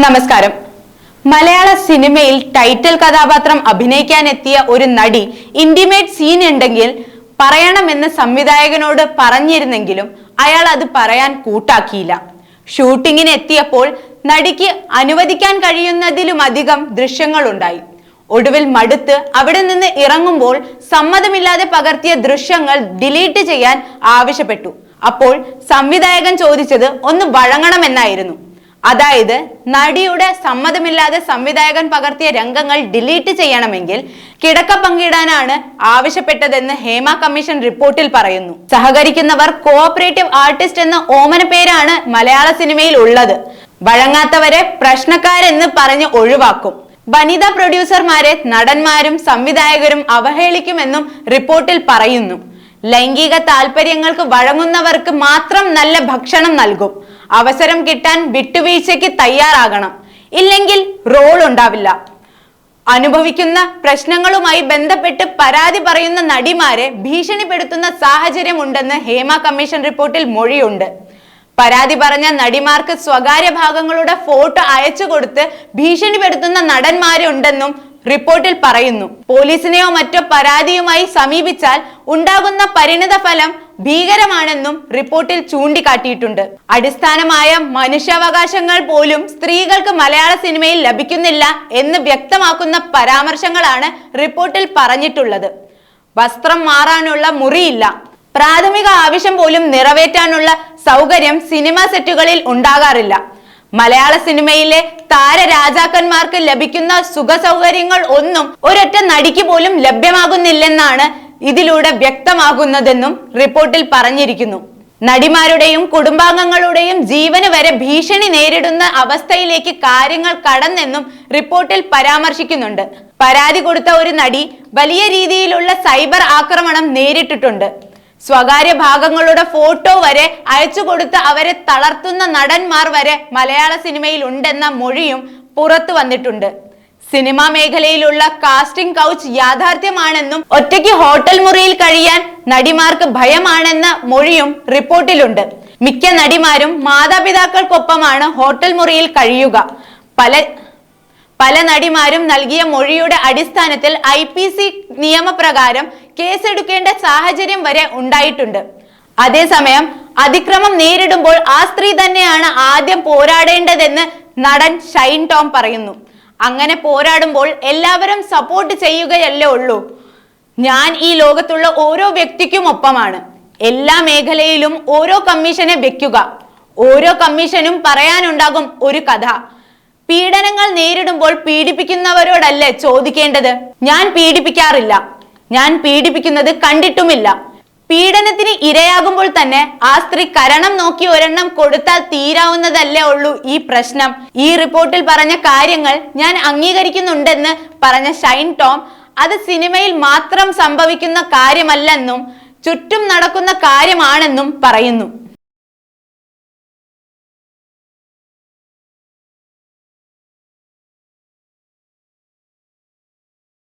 നമസ്കാരം. മലയാള സിനിമയിൽ ടൈറ്റിൽ കഥാപാത്രം അഭിനയിക്കാനെത്തിയ ഒരു നടി ഇന്റിമേറ്റ് സീൻ ഉണ്ടെങ്കിൽ പറയണമെന്ന് സംവിധായകനോട് പറഞ്ഞിരുന്നെങ്കിലും അയാൾ അത് പറയാൻ കൂട്ടാക്കിയില്ല. ഷൂട്ടിങ്ങിന് എത്തിയപ്പോൾ നടിക്ക് അനുവദിക്കാൻ കഴിയുന്നതിലുമധികം ദൃശ്യങ്ങളുണ്ടായി. ഒടുവിൽ മടുത്ത് അവിടെ നിന്ന് ഇറങ്ങുമ്പോൾ സമ്മതമില്ലാതെ പകർത്തിയ ദൃശ്യങ്ങൾ ഡിലീറ്റ് ചെയ്യാൻ ആവശ്യപ്പെട്ടു. അപ്പോൾ സംവിധായകൻ ചോദിച്ചത് ഒന്ന് വഴങ്ങണമെന്നായിരുന്നു. അതായത് നടിയുടെ സമ്മതമില്ലാതെ സംവിധായകൻ പകർത്തിയ രംഗങ്ങൾ ഡിലീറ്റ് ചെയ്യണമെങ്കിൽ കിടക്ക പങ്കിടാനാണ് ആവശ്യപ്പെട്ടതെന്ന് ഹേമ കമ്മീഷൻ റിപ്പോർട്ടിൽ പറയുന്നു. സഹകരിക്കുന്നവർ കോഓപ്പറേറ്റീവ് ആർട്ടിസ്റ്റ് എന്ന ഓമന പേരാണ് മലയാള സിനിമയിൽ ഉള്ളത്. വഴങ്ങാത്തവരെ പ്രശ്നക്കാരെന്ന് പറഞ്ഞ് ഒഴിവാക്കും. വനിതാ പ്രൊഡ്യൂസർമാരെ നടന്മാരും സംവിധായകരും അവഹേളിക്കുമെന്നും റിപ്പോർട്ടിൽ പറയുന്നു. ലൈംഗിക താല്പര്യങ്ങൾക്ക് വഴങ്ങുന്നവർക്ക് മാത്രം നല്ല ഭക്ഷണം നൽകും. അവസരം കിട്ടാൻ വിട്ടുവീഴ്ചയ്ക്ക് തയ്യാറാകണം. ഇല്ലെങ്കിൽ റോൾ ഉണ്ടാവില്ല. അനുഭവിക്കുന്ന പ്രശ്നങ്ങളുമായി ബന്ധപ്പെട്ട് പരാതി പറയുന്ന നടിമാരെ ഭീഷണിപ്പെടുത്തുന്ന സാഹചര്യം ഉണ്ടെന്ന് ഹേമ കമ്മീഷൻ റിപ്പോർട്ടിൽ മൊഴിയുണ്ട്. പരാതി പറഞ്ഞ നടിമാർക്ക് സ്വകാര്യ ഭാഗങ്ങളുടെ ഫോട്ടോ അയച്ചു കൊടുത്ത് ഭീഷണിപ്പെടുത്തുന്ന നടന്മാരുണ്ടെന്നും റിപ്പോർട്ടിൽ പറയുന്നു. പോലീസിനെയോ മറ്റോ പരാതിയുമായി സമീപിച്ചാൽ ഉണ്ടാകുന്ന പരിണിത ഫലം ഭീകരമാണെന്നും റിപ്പോർട്ടിൽ ചൂണ്ടിക്കാട്ടിയിട്ടുണ്ട്. അടിസ്ഥാനമായ മനുഷ്യാവകാശങ്ങൾ പോലും സ്ത്രീകൾക്ക് മലയാള സിനിമയിൽ ലഭിക്കുന്നില്ല എന്ന് വ്യക്തമാക്കുന്ന പരാമർശങ്ങളാണ് റിപ്പോർട്ടിൽ പറഞ്ഞിട്ടുള്ളത്. വസ്ത്രം മാറാനുള്ള മുറിയില്ല. പ്രാഥമിക ആവശ്യം പോലും നിറവേറ്റാനുള്ള സൗകര്യം സിനിമ സെറ്റുകളിൽ ഉണ്ടാകാറില്ല. മലയാള സിനിമയിലെ താരരാജാക്കന്മാർക്ക് ലഭിക്കുന്ന സുഖ സൗകര്യങ്ങൾ ഒന്നും ഒരൊറ്റ നടിക്ക് പോലും ലഭ്യമാകുന്നില്ലെന്നാണ് ഇതിലൂടെ വ്യക്തമാകുന്നതെന്നും റിപ്പോർട്ടിൽ പറഞ്ഞിരിക്കുന്നു. നടിമാരുടെയും കുടുംബാംഗങ്ങളുടെയും ജീവന് വരെ ഭീഷണി നേരിടുന്ന അവസ്ഥയിലേക്ക് കാര്യങ്ങൾ കടന്നെന്നും റിപ്പോർട്ടിൽ പരാമർശിക്കുന്നുണ്ട്. പരാതി കൊടുത്ത ഒരു നടി വലിയ രീതിയിലുള്ള സൈബർ ആക്രമണം നേരിട്ടിട്ടുണ്ട്. സ്വകാര്യ ഭാഗങ്ങളുടെ ഫോട്ടോ വരെ അയച്ചു കൊടുത്ത് അവരെ തളർത്തുന്ന നടന്മാർ വരെ മലയാള സിനിമയിൽ ഉണ്ടെന്ന മൊഴിയും പുറത്തു വന്നിട്ടുണ്ട്. സിനിമാ മേഖലയിലുള്ള കാസ്റ്റിംഗ് കൗച്ച് യാഥാർത്ഥ്യമാണെന്നും ഒറ്റയ്ക്ക് ഹോട്ടൽ മുറിയിൽ കഴിയാൻ നടിമാർക്ക് ഭയമാണെന്ന മൊഴിയും റിപ്പോർട്ടിലുണ്ട്. മിക്ക നടിമാരും മാതാപിതാക്കൾക്കൊപ്പമാണ് ഹോട്ടൽ മുറിയിൽ കഴിയുക. പല പല നടിമാരും നൽകിയ മൊഴിയുടെ അടിസ്ഥാനത്തിൽ ഐ നിയമപ്രകാരം കേസെടുക്കേണ്ട സാഹചര്യം വരെ ഉണ്ടായിട്ടുണ്ട്. അതേസമയം അതിക്രമം നേരിടുമ്പോൾ ആ സ്ത്രീ തന്നെയാണ് ആദ്യം പോരാടേണ്ടതെന്ന് നടൻ ഷൈൻ ടോം പറയുന്നു. അങ്ങനെ പോരാടുമ്പോൾ എല്ലാവരും സപ്പോർട്ട് ചെയ്യുകയല്ലേ ഉള്ളൂ. ഞാൻ ഈ ലോകത്തുള്ള ഓരോ വ്യക്തിക്കും ഒപ്പമാണ്. എല്ലാ മേഖലയിലും ഓരോ കമ്മീഷനെ വെക്കുക. ഓരോ കമ്മീഷനും പറയാനുണ്ടാകും ഒരു കഥ. പീഡനങ്ങൾ നേരിടുമ്പോൾ പീഡിപ്പിക്കുന്നവരോടല്ലേ ചോദിക്കേണ്ടത്? ഞാൻ പീഡിപ്പിക്കാറില്ല. ഞാൻ പീഡിപ്പിക്കുന്നത് കണ്ടിട്ടുമില്ല. പീഡനത്തിന് ഇരയാകുമ്പോൾ തന്നെ ആ സ്ത്രീ കരണം നോക്കി ഒരെണ്ണം കൊടുത്താൽ തീരാവുന്നതല്ലേ ഉള്ളൂ ഈ പ്രശ്നം. ഈ റിപ്പോർട്ടിൽ പറഞ്ഞ കാര്യങ്ങൾ ഞാൻ അംഗീകരിക്കുന്നുണ്ടെന്ന് പറഞ്ഞ ഷൈൻ ടോം അത് സിനിമയിൽ മാത്രം സംഭവിക്കുന്ന കാര്യമല്ലെന്നും ചുറ്റും നടക്കുന്ന കാര്യമാണെന്നും പറയുന്നു.